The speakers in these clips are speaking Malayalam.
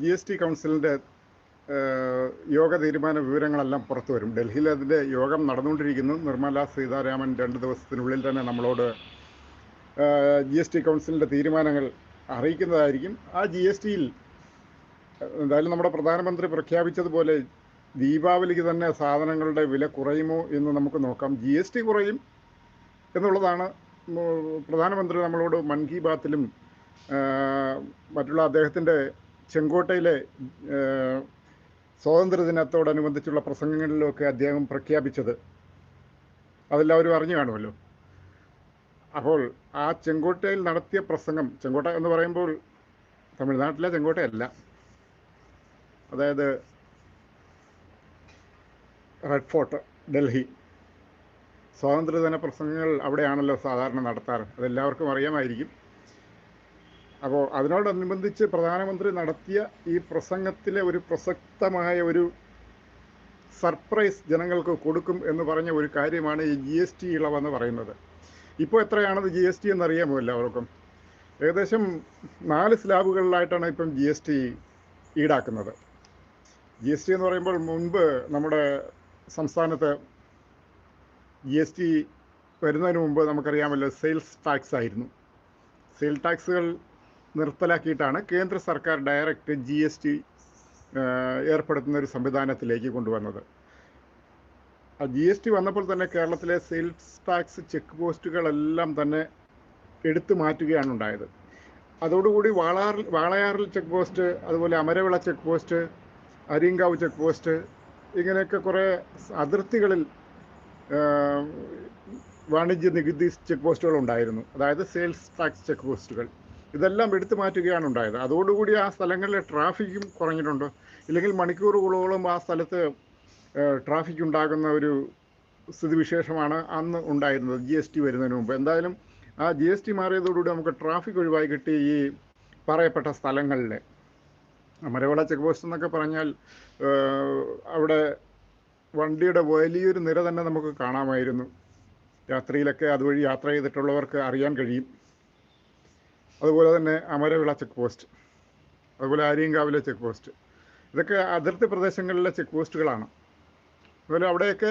ജി എസ് ടി കൗൺസിലിന്റെ യോഗ തീരുമാന വിവരങ്ങളെല്ലാം പുറത്തു വരും. ഡൽഹിയിൽ അതിന്റെ യോഗം നടന്നുകൊണ്ടിരിക്കുന്നു. നിർമ്മല സീതാരാമൻ രണ്ട് ദിവസത്തിനുള്ളിൽ തന്നെ നമ്മളോട് ജി എസ് ടി കൗൺസിലിന്റെ തീരുമാനങ്ങൾ അറിയിക്കുന്നതായിരിക്കും. ആ ജി എസ് ടിയിൽ എന്തായാലും നമ്മുടെ പ്രധാനമന്ത്രി പ്രഖ്യാപിച്ചതുപോലെ ദീപാവലിക്ക് തന്നെ സാധനങ്ങളുടെ വില കുറയുമോ എന്ന് നമുക്ക് നോക്കാം. ജി എസ് ടി കുറയും എന്നുള്ളതാണ് പ്രധാനമന്ത്രി നമ്മളോട് മൻ കി ബാത്തിലും മറ്റുള്ള അദ്ദേഹത്തിന്റെ ചെങ്കോട്ടയിലെ സ്വാതന്ത്ര്യദിനത്തോടനുബന്ധിച്ചുള്ള പ്രസംഗങ്ങളിലൊക്കെ അദ്ദേഹം പ്രഖ്യാപിച്ചത്. അതെല്ലാവരും അറിഞ്ഞു കാണുമല്ലോ. അപ്പോൾ ആ ചെങ്കോട്ടയിൽ നടത്തിയ പ്രസംഗം ചെങ്കോട്ട എന്ന് പറയുമ്പോൾ തമിഴ്നാട്ടിലെ ചെങ്കോട്ടയല്ല. അതായത് റെഡ് ഫോർട്ട് ഡൽഹി. സ്വാതന്ത്ര്യദിന പ്രസംഗങ്ങൾ അവിടെയാണല്ലോ സാധാരണ നടത്താറ്. അതെല്ലാവർക്കും അറിയാമായിരിക്കും. അപ്പോൾ അതിനോടനുബന്ധിച്ച് പ്രധാനമന്ത്രി നടത്തിയ ഈ പ്രസംഗത്തിലെ ഒരു പ്രസക്തമായ ഒരു സർപ്രൈസ് ജനങ്ങൾക്ക് കൊടുക്കും എന്ന് പറഞ്ഞ ഒരു കാര്യമാണ് ഈ ജി എസ് ടി ഇളവെന്ന് പറയുന്നത്. ഇപ്പോൾ എത്രയാണത് ജി എസ് ടി എന്നറിയാമോ എല്ലാവർക്കും? ഏകദേശം നാല് സ്ലാബുകളിലായിട്ടാണ് ഇപ്പം ജി എസ് ടി ഈടാക്കുന്നത്. ജി എസ് ടി എന്ന് പറയുമ്പോൾ മുൻപ് നമ്മുടെ സംസ്ഥാനത്ത് ജി എസ് ടി വരുന്നതിന് മുമ്പ് നമുക്കറിയാമല്ലോ സെയിൽസ് ടാക്സ് ആയിരുന്നു. സെയിൽ ടാക്സുകൾ നിർത്തലാക്കിയിട്ടാണ് കേന്ദ്ര സർക്കാർ ഡയറക്റ്റ് ജി എസ് ടി ഏർപ്പെടുത്തുന്ന ഒരു സംവിധാനത്തിലേക്ക് കൊണ്ടുവന്നത്. ജി എസ് ടി വന്നപ്പോൾ തന്നെ കേരളത്തിലെ സെയിൽസ് ടാക്സ് ചെക്ക് പോസ്റ്റുകളെല്ലാം തന്നെ എടുത്തു മാറ്റുകയാണ് ഉണ്ടായത്. അതോടുകൂടി വാളാറിൽ വാളയാറിൽ ചെക്ക് പോസ്റ്റ് അതുപോലെ Amaravila check post Aryankavu check post ഇങ്ങനെയൊക്കെ കുറേ അതിർത്തികളിൽ വാണിജ്യ നികുതി ചെക്ക് പോസ്റ്റുകൾ ഉണ്ടായിരുന്നു അതായത് സെയിൽസ് ടാക്സ് ചെക്ക് പോസ്റ്റുകൾ ഇതെല്ലാം എടുത്തു മാറ്റുകയാണ് ഉണ്ടായത്. അതോടുകൂടി ആ സ്ഥലങ്ങളിലെ ട്രാഫിക്കും കുറഞ്ഞിട്ടുണ്ട്. ഇല്ലെങ്കിൽ മണിക്കൂറുകളോളം ആ സ്ഥലത്ത് ട്രാഫിക് ഉണ്ടാകുന്ന ഒരു സ്ഥിതിവിശേഷമാണ് അന്ന് ഉണ്ടായിരുന്നത്. ജി എസ് ടി വരുന്നതിന് മുമ്പ്. എന്തായാലും ആ ജി എസ് ടി മാറിയതോടുകൂടി നമുക്ക് ട്രാഫിക് ഒഴിവായി കിട്ടി ഈ പറയപ്പെട്ട സ്ഥലങ്ങളിൽ മരവിള ചെക്ക് പോസ്റ്റ് എന്നൊക്കെ പറഞ്ഞാൽ അവിടെ വണ്ടിയുടെ വലിയൊരു നിര തന്നെ നമുക്ക് കാണാമായിരുന്നു. രാത്രിയിലൊക്കെ അതുവഴി യാത്ര ചെയ്തിട്ടുള്ളവർക്ക് അറിയാൻ കഴിയും. അതുപോലെ തന്നെ അമരവിള ചെക്ക് പോസ്റ്റ് അതുപോലെ ആര്യങ്കാവിലെ ചെക്ക് പോസ്റ്റ് ഇതൊക്കെ അതിർത്തി പ്രദേശങ്ങളിലെ ചെക്ക് പോസ്റ്റുകളാണ് അതുപോലെ അവിടെയൊക്കെ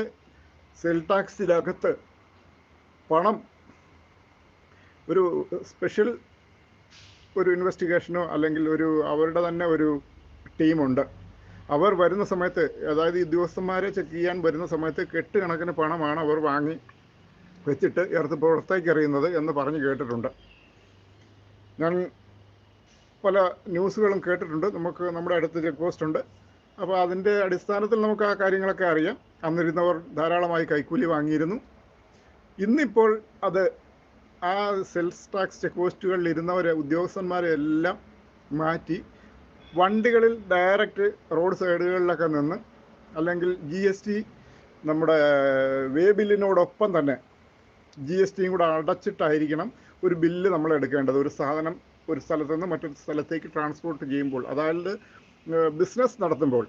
സെൽ ടാക്സിനകത്ത് പണം ഒരു സ്പെഷ്യൽ ഒരു ഇൻവെസ്റ്റിഗേഷനോ അല്ലെങ്കിൽ ഒരു അവരുടെ തന്നെ ഒരു ടീമുണ്ട് അവർ വരുന്ന സമയത്ത് അതായത് ഉദ്യോഗസ്ഥന്മാരെ ചെക്ക് ചെയ്യാൻ വരുന്ന സമയത്ത് കെട്ടുകണക്കിന് പണമാണ് അവർ വാങ്ങി വെച്ചിട്ട് ഇറത്ത് പുറത്തേക്ക് എറിയുന്നത് എന്ന് പറഞ്ഞ് കേട്ടിട്ടുണ്ട്. ഞാൻ പല ന്യൂസുകളും കേട്ടിട്ടുണ്ട്. നമുക്ക് നമ്മുടെ അടുത്ത് ചെക്ക് പോസ്റ്റ് ഉണ്ട്. അപ്പോൾ അതിന്റെ അടിസ്ഥാനത്തിൽ നമുക്ക് ആ കാര്യങ്ങളൊക്കെ അറിയാം. അന്നിരുന്നവർ ധാരാളമായി കൈക്കൂലി വാങ്ങിയിരുന്നു. ഇന്നിപ്പോൾ അത് ആ സെൽസ് ടാക്സ് ചെക്ക് പോസ്റ്റുകളിൽ ഇരുന്നവരെ ഉദ്യോഗസ്ഥന്മാരെ എല്ലാം മാറ്റി വണ്ടികളിൽ ഡയറക്റ്റ് റോഡ് സൈഡുകളിലൊക്കെ നിന്ന് അല്ലെങ്കിൽ ജി എസ് ടി നമ്മുടെ വേ ബില്ലിനോടൊപ്പം തന്നെ ജി എസ് ടിയും കൂടെ അടച്ചിട്ടായിരിക്കണം ഒരു ബില്ല് നമ്മൾ എടുക്കേണ്ടത് ഒരു സാധനം ഒരു സ്ഥലത്ത് നിന്ന് മറ്റൊരു സ്ഥലത്തേക്ക് ട്രാൻസ്പോർട്ട് ചെയ്യുമ്പോൾ അതായത് ബിസിനസ് നടത്തുമ്പോൾ.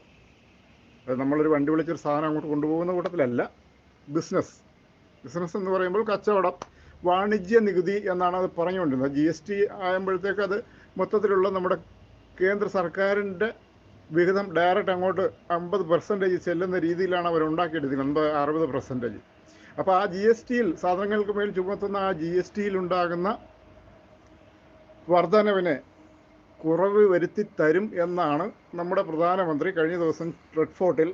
നമ്മളൊരു വണ്ടി വിളിച്ചൊരു സാധനം അങ്ങോട്ട് കൊണ്ടുപോകുന്ന കൂട്ടത്തിലല്ല ബിസിനസ് ബിസിനസ് എന്ന് പറയുമ്പോൾ കച്ചവടം വാണിജ്യ നികുതി എന്നാണ് അത് പറഞ്ഞുകൊണ്ടിരുന്നത്. ജി എസ് ടി ആകുമ്പോഴത്തേക്ക് അത് മൊത്തത്തിലുള്ള നമ്മുടെ കേന്ദ്ര സർക്കാരിന്റെ വിഹിതം ഡയറക്റ്റ് അങ്ങോട്ട് അമ്പത് പെർസെന്റേജ് ചെല്ലുന്ന രീതിയിലാണ് അവർ ഉണ്ടാക്കിയെടുക്കുന്നത് അമ്പത് അറുപത് പെർസെന്റേജ് അപ്പോൾ ആ ജി എസ് ടിയിൽ സാധനങ്ങൾക്ക് മേൽ ചുമത്തുന്ന ആ ജി എസ് ടിയിൽ ഉണ്ടാകുന്ന വർധനവിനെ കുറവ് വരുത്തി തരും എന്നാണ് നമ്മുടെ പ്രധാനമന്ത്രി കഴിഞ്ഞ ദിവസം റെഡ് ഫോർട്ടിൽ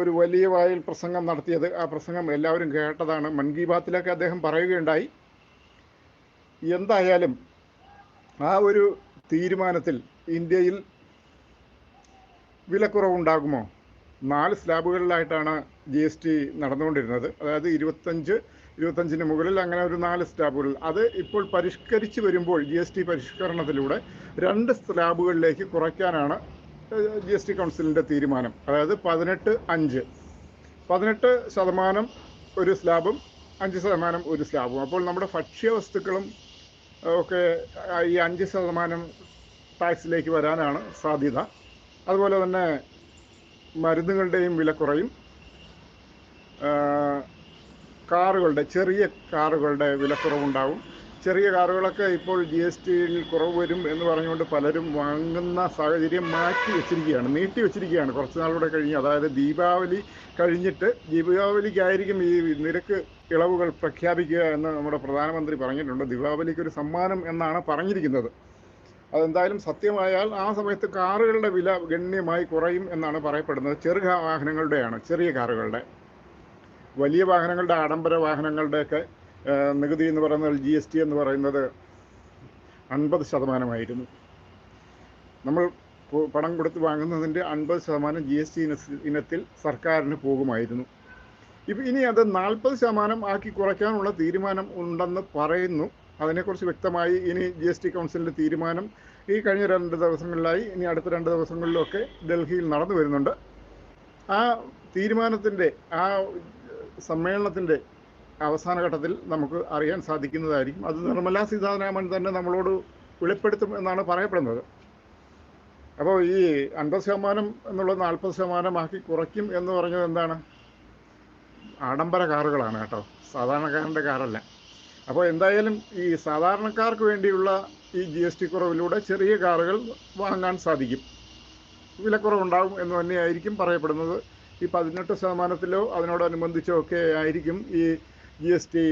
ഒരു വലിയ വായിൽ പ്രസംഗം നടത്തിയത്. ആ പ്രസംഗം എല്ലാവരും കേട്ടതാണ്. മൻ കി ബാത്തിലൊക്കെ അദ്ദേഹം പറയുകയുണ്ടായി. എന്തായാലും ആ ഒരു തീരുമാനത്തിൽ ഇന്ത്യയിൽ വിലക്കുറവുണ്ടാകുമോ? നാല് സ്ലാബുകളിലായിട്ടാണ് ജി എസ് ടി നടന്നുകൊണ്ടിരുന്നത്. അതായത് ഇരുപത്തഞ്ച് ഇരുപത്തഞ്ചിന് മുകളിൽ അങ്ങനെ ഒരു നാല് സ്ലാബുകൾ. അത് ഇപ്പോൾ പരിഷ്കരിച്ച് വരുമ്പോൾ ജി എസ് ടി പരിഷ്കരണത്തിലൂടെ രണ്ട് സ്ലാബുകളിലേക്ക് കുറയ്ക്കാനാണ് ജി എസ് ടി കൗൺസിലിന്റെ തീരുമാനം. അതായത് പതിനെട്ട് അഞ്ച്. പതിനെട്ട് ശതമാനം ഒരു സ്ലാബും അഞ്ച് ശതമാനം ഒരു സ്ലാബും. അപ്പോൾ നമ്മുടെ ഭക്ഷ്യവസ്തുക്കളും ഒക്കെ ഈ അഞ്ച് ശതമാനം ടാക്സിലേക്ക് വരാനാണ് സാധ്യത. അതുപോലെ തന്നെ മരുന്നുകളുടെയും വില കുറയും. കാറുകളുടെ ചെറിയ കാറുകളുടെ വിലക്കുറവുണ്ടാവും ചെറിയ കാറുകളൊക്കെ ഇപ്പോൾ ജി എസ് ടിയിൽ കുറവ് വരും എന്ന് പറഞ്ഞുകൊണ്ട് പലരും വാങ്ങുന്ന സാഹചര്യം മാറ്റി വെച്ചിരിക്കുകയാണ് നീട്ടി വെച്ചിരിക്കുകയാണ്. കുറച്ച് നാളുകൂടെ കഴിഞ്ഞ് അതായത് ദീപാവലി കഴിഞ്ഞിട്ട് ദീപാവലിക്കായിരിക്കും ഈ നിരക്ക് ഇളവുകൾ പ്രഖ്യാപിക്കുക എന്ന് നമ്മുടെ പ്രധാനമന്ത്രി പറഞ്ഞിട്ടുണ്ട്. ദീപാവലിക്ക് ഒരു സമ്മാനം എന്നാണ് പറഞ്ഞിരിക്കുന്നത്. അതെന്തായാലും സത്യമായാൽ ആ സമയത്ത് കാറുകളുടെ വില ഗണ്യമായി കുറയും എന്നാണ് പറയപ്പെടുന്നത്. ചെറു വാഹനങ്ങളുടെയാണ് ചെറിയ കാറുകളുടെ. വലിയ വാഹനങ്ങളുടെ ആഡംബര വാഹനങ്ങളുടെയൊക്കെ നികുതി എന്ന് പറയുന്നത് ജി എസ് ടി എന്ന് പറയുന്നത് അൻപത് ശതമാനമായിരുന്നു. നമ്മൾ പണം കൊടുത്ത് വാങ്ങുന്നതിന്റെ അൻപത് ശതമാനം ജി എസ് ടി ഇനത്തിൽ സർക്കാരിന് പോകുമായിരുന്നു. ഇപ്പം ഇനി അത് നാൽപ്പത് ശതമാനം ആക്കി കുറയ്ക്കാനുള്ള തീരുമാനം ഉണ്ടെന്ന് പറയുന്നു. അതിനെക്കുറിച്ച് വ്യക്തമായി ഇനി ജി എസ് ടി കൗൺസിലിന്റെ തീരുമാനം ഈ കഴിഞ്ഞ രണ്ട് ദിവസങ്ങളിലായി ഇനി അടുത്ത രണ്ട് ദിവസങ്ങളിലൊക്കെ ഡൽഹിയിൽ നടന്നു വരുന്നുണ്ട്. ആ തീരുമാനത്തിന്റെ ആ സമ്മേളനത്തിന്റെ അവസാന ഘട്ടത്തിൽ നമുക്ക് അറിയാൻ സാധിക്കുന്നതായിരിക്കും. അത് നിർമ്മലാ സീതാരാമൻ തന്നെ നമ്മളോട് വെളിപ്പെടുത്തും എന്നാണ് പറയപ്പെടുന്നത്. അപ്പോൾ ഈ അൻപത് ശതമാനം എന്നുള്ളത് നാൽപ്പത് ശതമാനമാക്കി കുറയ്ക്കും എന്ന് പറഞ്ഞത് എന്താണ്? ആഡംബര കാറുകളാണ് കേട്ടോ. സാധാരണക്കാരന്റെ കാറല്ല. അപ്പോൾ എന്തായാലും ഈ സാധാരണക്കാർക്ക് വേണ്ടിയുള്ള ഈ ജി എസ് ടി കുറവിലൂടെ ചെറിയ കാറുകൾ വാങ്ങാൻ സാധിക്കും. വിലക്കുറവുണ്ടാകും എന്ന് തന്നെയായിരിക്കും പറയപ്പെടുന്നത്. ഈ പതിനെട്ട് ശതമാനത്തിലോ അതിനോടനുബന്ധിച്ചോ ഒക്കെ ആയിരിക്കും ഈ ജി എസ് ടി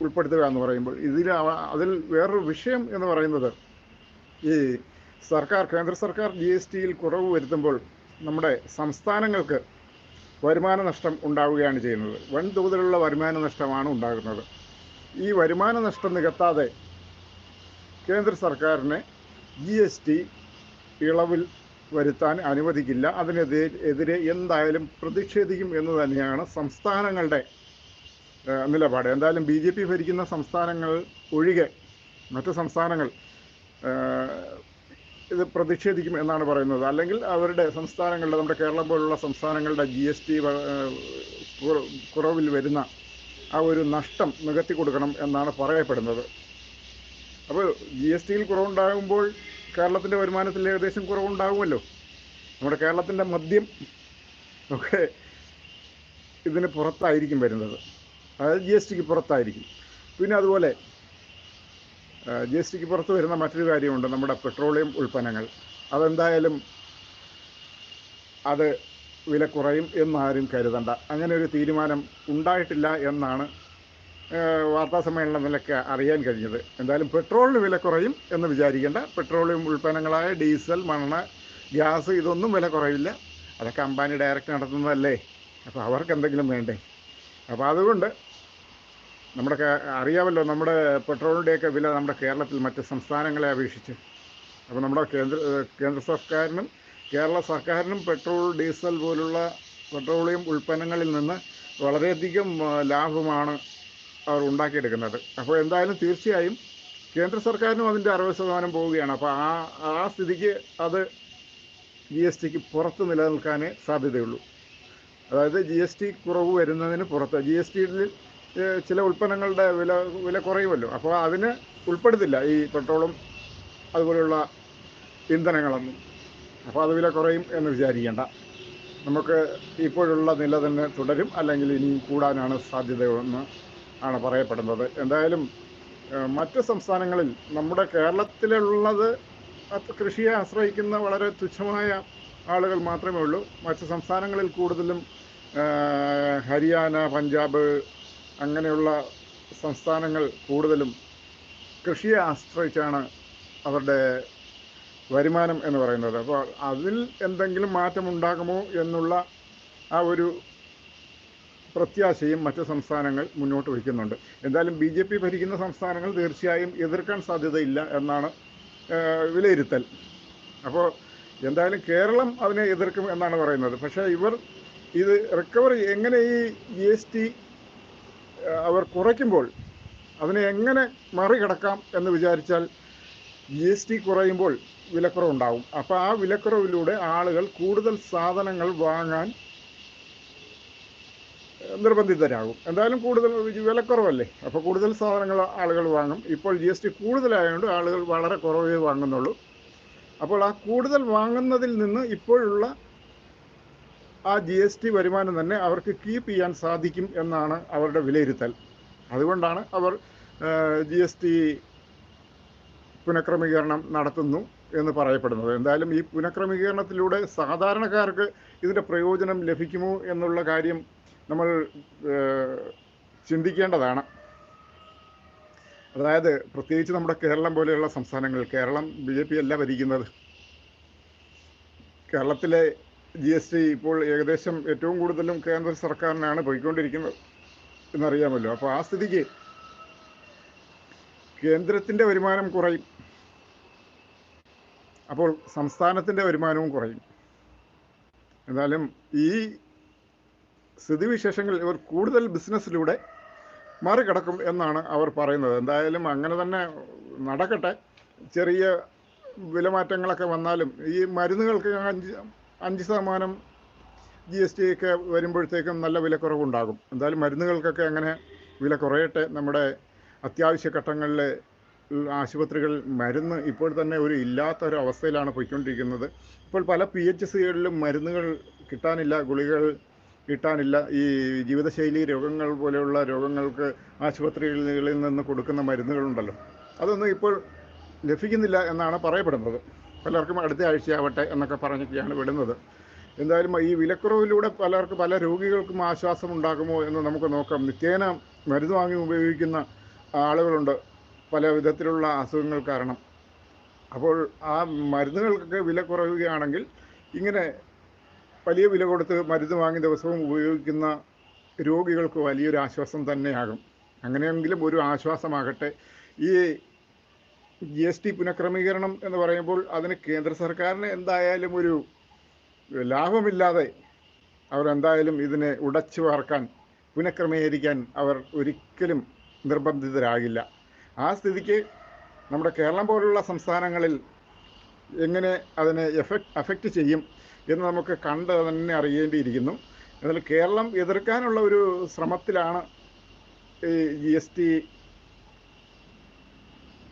ഉൾപ്പെടുത്തുക എന്ന് പറയുമ്പോൾ. ഇതിൽ അതിൽ വേറൊരു വിഷയം എന്ന് പറയുന്നത് ഈ സർക്കാർ കേന്ദ്ര സർക്കാർ ജി എസ് ടിയിൽ കുറവ് വരുത്തുമ്പോൾ നമ്മുടെ സംസ്ഥാനങ്ങൾക്ക് വരുമാന നഷ്ടം ഉണ്ടാവുകയാണ് ചെയ്യുന്നത്. വൻതോതിലുള്ള വരുമാന നഷ്ടമാണ് ഉണ്ടാകുന്നത്. ഈ വരുമാന നഷ്ടം നികത്താതെ കേന്ദ്ര സർക്കാരിനെ ജി എസ് ടി ഇളവിൽ വരുത്താൻ അനുവദിക്കില്ല. അതിനെതിരെ എന്തായാലും പ്രതിഷേധിക്കും എന്ന് തന്നെയാണ് സംസ്ഥാനങ്ങളുടെ നിലപാട്. എന്തായാലും ബി ജെ പി ഭരിക്കുന്ന സംസ്ഥാനങ്ങൾ ഒഴികെ മറ്റ് സംസ്ഥാനങ്ങൾ ഇത് പ്രതിഷേധിക്കും എന്നാണ് പറയുന്നത്. അല്ലെങ്കിൽ അവരുടെ സംസ്ഥാനങ്ങളുടെ നമ്മുടെ കേരളം പോലുള്ള സംസ്ഥാനങ്ങളുടെ ജി എസ് ടി കുറവിൽ വരുന്ന ആ ഒരു നഷ്ടം നികത്തി കൊടുക്കണം എന്നാണ് പറയപ്പെടുന്നത്. അപ്പോൾ ജി എസ് ടിയിൽ കുറവുണ്ടാകുമ്പോൾ കേരളത്തിന്റെ വരുമാനത്തിൽ ഏകദേശം കുറവുണ്ടാകുമല്ലോ. നമ്മുടെ കേരളത്തിന്റെ മദ്യം ഒക്കെ ഇതിന് പുറത്തായിരിക്കും വരുന്നത്. അതായത് ജി എസ് ടിക്ക് പുറത്തായിരിക്കും. പിന്നെ അതുപോലെ ജി എസ് ടിക്ക് പുറത്ത് വരുന്ന മറ്റൊരു കാര്യമുണ്ട് നമ്മുടെ പെട്രോളിയം ഉൽപ്പന്നങ്ങൾ. അതെന്തായാലും അത് വില കുറയും എന്നാരും കരുതണ്ട. അങ്ങനെ ഒരു തീരുമാനം ഉണ്ടായിട്ടില്ല എന്നാണ് വാർത്താസമ്മേളന വാർത്താ സമ്മേളനത്തിലൊക്കെ അറിയാൻ കഴിഞ്ഞത്. എന്തായാലും പെട്രോളിന് വില കുറയും എന്ന് വിചാരിക്കേണ്ട. പെട്രോളിയം ഉൽപ്പന്നങ്ങളായ ഡീസൽ മണ്ണ് ഗ്യാസ് ഇതൊന്നും വില കുറയില്ല അതൊക്കെ അംബാനി ഡയറക്റ്റ് നടത്തുന്നതല്ലേ. അപ്പോൾ അവർക്ക് എന്തെങ്കിലും വേണ്ടേ? അപ്പോൾ അതുകൊണ്ട് നമ്മുടെ അറിയാമല്ലോ നമ്മുടെ പെട്രോളിന്റെയൊക്കെ വില നമ്മുടെ കേരളത്തിൽ മറ്റ് സംസ്ഥാനങ്ങളെ അപേക്ഷിച്ച്. അപ്പോൾ നമ്മുടെ കേന്ദ്ര കേന്ദ്ര സർക്കാരിനും കേരള സർക്കാരിനും പെട്രോൾ ഡീസൽ പോലുള്ള പെട്രോളിയം ഉൽപ്പന്നങ്ങളിൽ നിന്ന് വളരെയധികം ലാഭമാണ് അവർ ഉണ്ടാക്കിയെടുക്കുന്നത്. അപ്പോൾ എന്തായാലും തീർച്ചയായും കേന്ദ്ര സർക്കാരിനും അതിന്റെ അറുപത് ശതമാനം പോവുകയാണ്. അപ്പോൾ ആ ആ സ്ഥിതിക്ക് അത് ജി എസ് ടിക്ക് പുറത്ത് നിലനിൽക്കാനേ സാധ്യതയുള്ളൂ. അതായത് ജി എസ് ടി കുറവ് വരുന്നതിന് പുറത്ത് ജി എസ് ടിയിൽ ചില ഉൽപ്പന്നങ്ങളുടെ വില വില കുറയുമല്ലോ. അപ്പോൾ അതിന് ഉൾപ്പെടുത്തില്ല ഈ പെട്രോളും അതുപോലെയുള്ള ഇന്ധനങ്ങളൊന്നും. അപ്പോൾ അത് വില കുറയും എന്ന് വിചാരിക്കേണ്ട. നമുക്ക് ഇപ്പോഴുള്ള നില തന്നെ തുടരും അല്ലെങ്കിൽ ഇനി കൂടാനാണ് സാധ്യതയെന്ന് ആണ് പറയപ്പെടുന്നത്. എന്തായാലും മറ്റ് സംസ്ഥാനങ്ങളിൽ നമ്മുടെ കേരളത്തിലുള്ളത് കൃഷിയെ ആശ്രയിക്കുന്ന വളരെ തുച്ഛമായ ആളുകൾ മാത്രമേ ഉള്ളൂ. മറ്റ് സംസ്ഥാനങ്ങളിൽ കൂടുതലും ഹരിയാന പഞ്ചാബ് അങ്ങനെയുള്ള സംസ്ഥാനങ്ങൾ കൂടുതലും കൃഷിയെ ആശ്രയിച്ചാണ് അവരുടെ വരുമാനം എന്ന് പറയുന്നത്. അപ്പോൾ അതിൽ എന്തെങ്കിലും മാറ്റമുണ്ടാകുമോ എന്നുള്ള ആ ഒരു പ്രത്യാശയും മറ്റ് സംസ്ഥാനങ്ങൾ മുന്നോട്ട് വയ്ക്കുന്നുണ്ട്. എന്തായാലും ബി ജെ പി ഭരിക്കുന്ന സംസ്ഥാനങ്ങൾ തീർച്ചയായും എതിർക്കാൻ സാധ്യതയില്ല എന്നാണ് വിലയിരുത്തൽ. അപ്പോൾ എന്തായാലും കേരളം അതിനെ എതിർക്കും എന്നാണ് പറയുന്നത്. പക്ഷേ ഇവർ ഇത് റിക്കവറി എങ്ങനെ ഈ ജി എസ് ടി അവർ കുറയ്ക്കുമ്പോൾ അതിനെ എങ്ങനെ മറികടക്കാം എന്ന് വിചാരിച്ചാൽ ജി എസ് ടി കുറയുമ്പോൾ വിലക്കുറവുണ്ടാവും. അപ്പോൾ ആ വിലക്കുറവിലൂടെ ആളുകൾ കൂടുതൽ സാധനങ്ങൾ വാങ്ങാൻ നിർബന്ധിതരാകും. എന്തായാലും കൂടുതൽ വിലക്കുറവല്ലേ? അപ്പോൾ കൂടുതൽ സാധനങ്ങൾ ആളുകൾ വാങ്ങും. ഇപ്പോൾ ജി എസ് ടി കൂടുതലായതുകൊണ്ട് ആളുകൾ വളരെ കുറവേ വാങ്ങുന്നുള്ളൂ. അപ്പോൾ ആ കൂടുതൽ വാങ്ങുന്നതിൽ നിന്ന് ഇപ്പോഴുള്ള ആ ജി എസ് ടി വരുമാനം തന്നെ അവർക്ക് കീപ്പ് ചെയ്യാൻ സാധിക്കും എന്നാണ് അവരുടെ വിലയിരുത്തൽ. അതുകൊണ്ടാണ് അവർ ജി എസ് ടി പുനഃക്രമീകരണം നടത്തുന്നു. എന്ന് പറയപ്പെടുന്നത്. എന്തായാലും ഈ പുനഃക്രമീകരണത്തിലൂടെ സാധാരണക്കാർക്ക് ഇതിന്റെ പ്രയോജനം ലഭിക്കുമോ എന്നുള്ള കാര്യം നമ്മൾ ചിന്തിക്കേണ്ടതാണ്. അതായത് പ്രത്യേകിച്ച് നമ്മുടെ കേരളം പോലെയുള്ള സംസ്ഥാനങ്ങൾ കേരളം ബി ജെ പി അല്ല ഭരിക്കുന്നത്. കേരളത്തിലെ ജി എസ് ടി ഇപ്പോൾ ഏകദേശം ഏറ്റവും കൂടുതലും കേന്ദ്ര സർക്കാരിനാണ് പോയിക്കൊണ്ടിരിക്കുന്നത് എന്നറിയാമല്ലോ. അപ്പോൾ ആ സ്ഥിതിക്ക് കേന്ദ്രത്തിന്റെ വരുമാനം കുറയും. അപ്പോൾ സംസ്ഥാനത്തിന്റെ വരുമാനവും കുറയും. എന്നാലും ഈ സ്ഥിതിവിശേഷങ്ങൾ ഇവർ കൂടുതൽ ബിസിനസ്സിലൂടെ മറികടക്കും എന്നാണ് അവർ പറയുന്നത്. എന്തായാലും അങ്ങനെ തന്നെ നടക്കട്ടെ. ചെറിയ വിലമാറ്റങ്ങളൊക്കെ വന്നാലും ഈ മരുന്നുകൾക്ക് അഞ്ച് അഞ്ച് ശതമാനം ജി എസ് ടി ഒക്കെ വരുമ്പോഴത്തേക്കും നല്ല വിലക്കുറവുണ്ടാകും. എന്തായാലും മരുന്നുകൾക്കൊക്കെ അങ്ങനെ വില കുറയട്ടെ. നമ്മുടെ അത്യാവശ്യ ഘട്ടങ്ങളിൽ ആശുപത്രികൾ മരുന്ന് ഇപ്പോൾ തന്നെ ഒരു ഇല്ലാത്ത ഒരു അവസ്ഥയിലാണ് പോയിക്കൊണ്ടിരിക്കുന്നത്. ഇപ്പോൾ പല പി എച്ച് സികളിലും മരുന്നുകൾ കിട്ടാനില്ല ഗുളികൾ കിട്ടാനില്ല. ഈ ജീവിതശൈലി രോഗങ്ങൾ പോലെയുള്ള രോഗങ്ങൾക്ക് ആശുപത്രികളിൽ നിന്ന് കൊടുക്കുന്ന മരുന്നുകളുണ്ടല്ലോ. അതൊന്നും ഇപ്പോൾ ലഭിക്കുന്നില്ല എന്നാണ് പറയപ്പെടുന്നത്. പലർക്കും അടുത്ത ആഴ്ചയാവട്ടെ എന്നൊക്കെ പറഞ്ഞൊക്കെയാണ് വിടുന്നത്. എന്തായാലും ഈ വിലക്കുറവിലൂടെ പലർക്കും പല രോഗികൾക്കും ആശ്വാസം ഉണ്ടാകുമോ എന്ന് നമുക്ക് നോക്കാം. നിത്യേന മരുന്ന് വാങ്ങി ഉപയോഗിക്കുന്ന ആളുകളുണ്ട്. പല വിധത്തിലുള്ള അസുഖങ്ങൾ കാരണം. അപ്പോൾ ആ മരുന്നുകൾക്കൊക്കെ വില കുറയുകയാണെങ്കിൽ ഇങ്ങനെ വലിയ വില കൊടുത്ത് മരുന്ന് വാങ്ങി ദിവസവും ഉപയോഗിക്കുന്ന രോഗികൾക്ക് വലിയൊരു ആശ്വാസം തന്നെയാകും. അങ്ങനെയെങ്കിലും ഒരു ആശ്വാസമാകട്ടെ. ഈ ജി എസ് ടി പുനഃക്രമീകരണം എന്ന് പറയുമ്പോൾ അതിന് കേന്ദ്ര സർക്കാരിന് എന്തായാലും ഒരു ലാഭമില്ലാതെ അവരെന്തായാലും ഇതിനെ ഉടച്ചു വാർക്കാൻ പുനഃക്രമീകരിക്കാൻ അവർ ഒരിക്കലും നിർബന്ധിതരാകില്ല. ആ സ്ഥിതിക്ക് നമ്മുടെ കേരളം പോലുള്ള സംസ്ഥാനങ്ങളിൽ എങ്ങനെ അതിനെ എഫക്ട് അഫക്റ്റ് ചെയ്യും എന്ന് നമുക്ക് കണ്ട് തന്നെ അറിയേണ്ടിയിരിക്കുന്നു. എന്നാൽ കേരളം എതിർക്കാനുള്ള ഒരു ശ്രമത്തിലാണ് ഈ G S T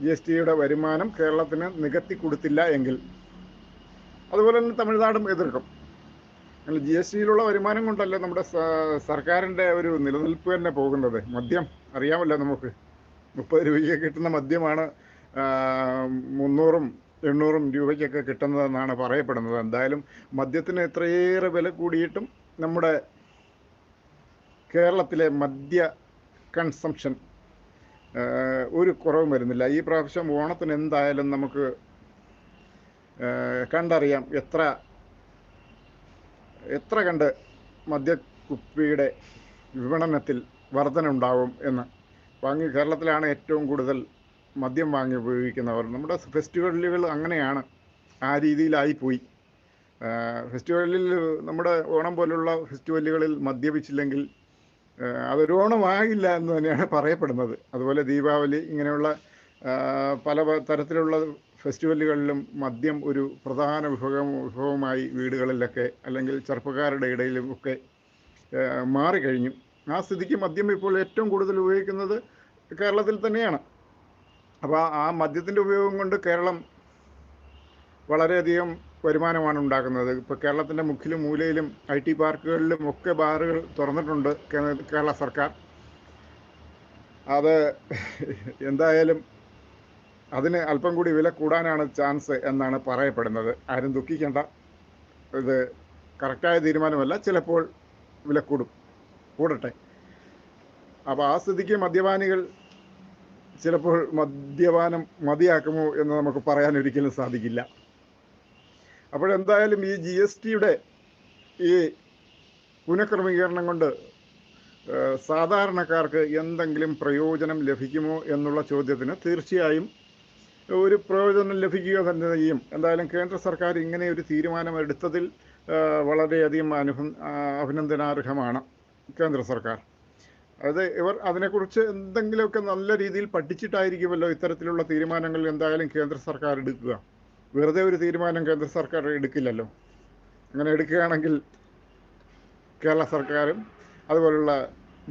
G S ടിയുടെ വരുമാനം കേരളത്തിന് നികത്തി കൊടുത്തില്ല എങ്കിൽ. അതുപോലെ തന്നെ തമിഴ്നാടും എതിർക്കും. ജി എസ് ടിയിലുള്ള വരുമാനം കൊണ്ടല്ല നമ്മുടെ സർക്കാരിന്റെ ഒരു നിലനിൽപ്പ് തന്നെ പോകുന്നത്? മദ്യം അറിയാമല്ലോ നമുക്ക്. മുപ്പത് രൂപയ്ക്ക് കിട്ടുന്ന മദ്യമാണ് മുന്നൂറും എണ്ണൂറും രൂപയ്ക്കൊക്കെ കിട്ടുന്നതെന്നാണ് പറയപ്പെടുന്നത്. എന്തായാലും മദ്യത്തിന് എത്രയേറെ വില കൂടിയിട്ടും നമ്മുടെ കേരളത്തിലെ മദ്യ കൺസംഷൻ ഒരു കുറവും വരുന്നില്ല. ഈ പ്രാവശ്യം ഓണത്തിന് എന്തായാലും നമുക്ക് കണ്ടറിയാം എത്ര എത്ര കണ്ട് മദ്യക്കുപ്പിയുടെ വിപണനത്തിൽ വർധന എന്ന്. വാങ്ങി കേരളത്തിലാണ് ഏറ്റവും കൂടുതൽ മദ്യം വാങ്ങി ഉപയോഗിക്കുന്നവർ. നമ്മുടെ ഫെസ്റ്റിവലുകൾ അങ്ങനെയാണ്. ആ രീതിയിലായി പോയി. ഫെസ്റ്റിവലിൽ നമ്മുടെ ഓണം പോലുള്ള ഫെസ്റ്റിവലുകളിൽ മദ്യപിച്ചില്ലെങ്കിൽ അതൊരു ഓണമാകില്ല എന്ന് തന്നെയാണ് പറയപ്പെടുന്നത്. അതുപോലെ ദീപാവലി ഇങ്ങനെയുള്ള പല തരത്തിലുള്ള ഫെസ്റ്റിവലുകളിലും മദ്യം ഒരു പ്രധാന വിഭവം വിഭവമായി വീടുകളിലൊക്കെ അല്ലെങ്കിൽ ചെറുപ്പക്കാരുടെ ഇടയിലും ഒക്കെ മാറിക്കഴിഞ്ഞു. ആ സ്ഥിതിക്ക് മദ്യം ഇപ്പോൾ ഏറ്റവും കൂടുതൽ ഉപയോഗിക്കുന്നത് കേരളത്തിൽ തന്നെയാണ്. അപ്പോൾ ആ മദ്യത്തിന്റെ ഉപയോഗം കൊണ്ട് കേരളം വളരെയധികം വരുമാനമാണ് ഉണ്ടാക്കുന്നത്. ഇപ്പോൾ കേരളത്തിന്റെ മുക്കിലും മൂലയിലും ഐ ടി പാർക്കുകളിലും ഒക്കെ ബാറുകൾ തുറന്നിട്ടുണ്ട് കേരള സർക്കാർ. അത് എന്തായാലും അതിന് അല്പം കൂടി വില കൂടാനാണ് ചാൻസ് എന്നാണ് പറയപ്പെടുന്നത്. ആരും ദുഃഖിക്കേണ്ട. ഇത് കറക്റ്റായ തീരുമാനമല്ല. ചിലപ്പോൾ വില കൂടും. കൂടട്ടെ. അപ്പോൾ ആ സ്ഥിതിക്ക് മദ്യപാനികൾ ചിലപ്പോൾ മദ്യപാനം മതിയാക്കുമോ എന്ന് നമുക്ക് പറയാൻ ഒരിക്കലും സാധിക്കില്ല. അപ്പോഴെന്തായാലും ഈ ജി എസ് ടിയുടെ ഈ പുനഃക്രമീകരണം കൊണ്ട് സാധാരണക്കാർക്ക് എന്തെങ്കിലും പ്രയോജനം ലഭിക്കുമോ എന്നുള്ള ചോദ്യത്തിന് തീർച്ചയായും ഒരു പ്രയോജനം ലഭിക്കുക തന്നെ ചെയ്യും. എന്തായാലും കേന്ദ്ര സർക്കാർ ഇങ്ങനെ ഒരു തീരുമാനം എടുത്തതിൽ വളരെയധികം അനുഭ അഭിനന്ദനാർഹമാണ്. കേന്ദ്ര സർക്കാർ. അതായത് ഇവർ അതിനെക്കുറിച്ച് എന്തെങ്കിലുമൊക്കെ നല്ല രീതിയിൽ പഠിച്ചിട്ടായിരിക്കുമല്ലോ ഇത്തരത്തിലുള്ള തീരുമാനങ്ങൾ എന്തായാലും കേന്ദ്ര സർക്കാർ എടുക്കുക. വെറുതെ ഒരു തീരുമാനം കേന്ദ്ര സർക്കാർ എടുക്കില്ലല്ലോ. അങ്ങനെ എടുക്കുകയാണെങ്കിൽ കേരള സർക്കാരും അതുപോലുള്ള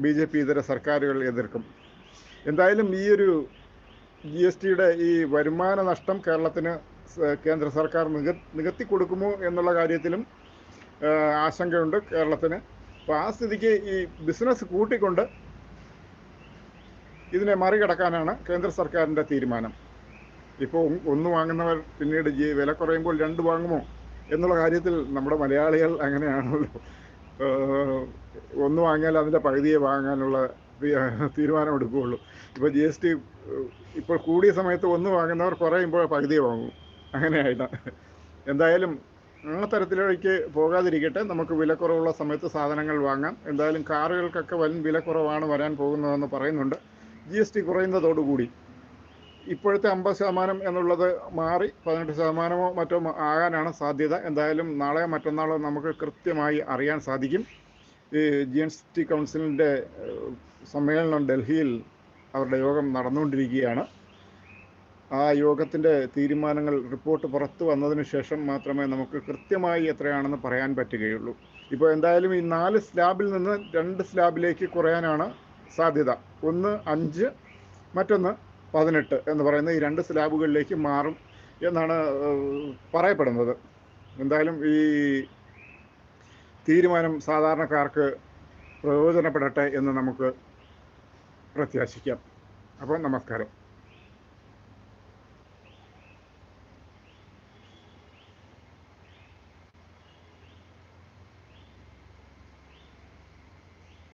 ബി ജെ പി ഇതര സർക്കാരുകൾ എതിർക്കും. എന്തായാലും ഈ ഒരു ജി എസ് ടിയുടെ ഈ വരുമാന നഷ്ടം കേരളത്തിന് കേന്ദ്ര സർക്കാർ നിക നികത്തി കൊടുക്കുമോ എന്നുള്ള കാര്യത്തിലും ആശങ്കയുണ്ട് കേരളത്തിന്. അപ്പോൾ ആ സ്ഥിതിക്ക് ഈ ബിസിനസ് കൂട്ടിക്കൊണ്ട് ഇതിനെ മറികടക്കാനാണ് കേന്ദ്ര സർക്കാരിന്റെ തീരുമാനം. ഇപ്പോൾ ഒന്ന് വാങ്ങുന്നവർ പിന്നീട് ജി വില കുറയുമ്പോൾ രണ്ട് വാങ്ങുമോ എന്നുള്ള കാര്യത്തിൽ നമ്മുടെ മലയാളികൾ അങ്ങനെയാണല്ലോ. ഒന്ന് വാങ്ങിയാൽ അതിന്റെ പകുതിയെ വാങ്ങാനുള്ള തീരുമാനം എടുക്കുകയുള്ളൂ. ഇപ്പോൾ ജി എസ് ടി ഇപ്പോൾ കൂടിയ സമയത്ത് ഒന്ന് വാങ്ങുന്നവർ കുറയുമ്പോൾ പകുതിയെ വാങ്ങും. അങ്ങനെയായിട്ടാണ്. എന്തായാലും ആ തരത്തിലേക്ക് പോകാതിരിക്കട്ടെ. നമുക്ക് വിലക്കുറവുള്ള സമയത്ത് സാധനങ്ങൾ വാങ്ങാം. എന്തായാലും കാറുകൾക്കൊക്കെ വൻ വിലക്കുറവാണ് വരാൻ പോകുന്നതെന്ന് പറയുന്നുണ്ട്. ജി എസ് ടി കുറയുന്നതോടുകൂടി ഇപ്പോഴത്തെ അമ്പത് ശതമാനം എന്നുള്ളത് മാറി പതിനെട്ട് ശതമാനമോ മറ്റോ ആകാനാണ് സാധ്യത. എന്തായാലും നാളെ മറ്റന്നാളോ നമുക്ക് കൃത്യമായി അറിയാൻ സാധിക്കും. ഈ ജി എസ് ടി കൗൺസിലിന്റെ സമ്മേളനം ഡൽഹിയിൽ അവരുടെ യോഗം നടന്നുകൊണ്ടിരിക്കുകയാണ്. ആ യോഗത്തിന്റെ തീരുമാനങ്ങൾ റിപ്പോർട്ട് പുറത്തു വന്നതിന് ശേഷം മാത്രമേ നമുക്ക് കൃത്യമായി എത്രയാണെന്ന് പറയാൻ പറ്റുകയുള്ളൂ. ഇപ്പോൾ എന്തായാലും ഈ നാല് സ്ലാബിൽ നിന്ന് രണ്ട് സ്ലാബിലേക്ക് കുറയാനാണ് സാധ്യത. ഒന്ന് അഞ്ച് മറ്റൊന്ന് പതിനെട്ട് എന്ന് പറയുന്ന ഈ രണ്ട് സ്ലാബുകളിലേക്ക് മാറും എന്നാണ് പറയപ്പെടുന്നത്. എന്തായാലും ഈ തീരുമാനം സാധാരണക്കാർക്ക് പ്രയോജനപ്പെടട്ടെ എന്ന് നമുക്ക് പ്രത്യാശിക്കാം. അപ്പോൾ നമസ്കാരം.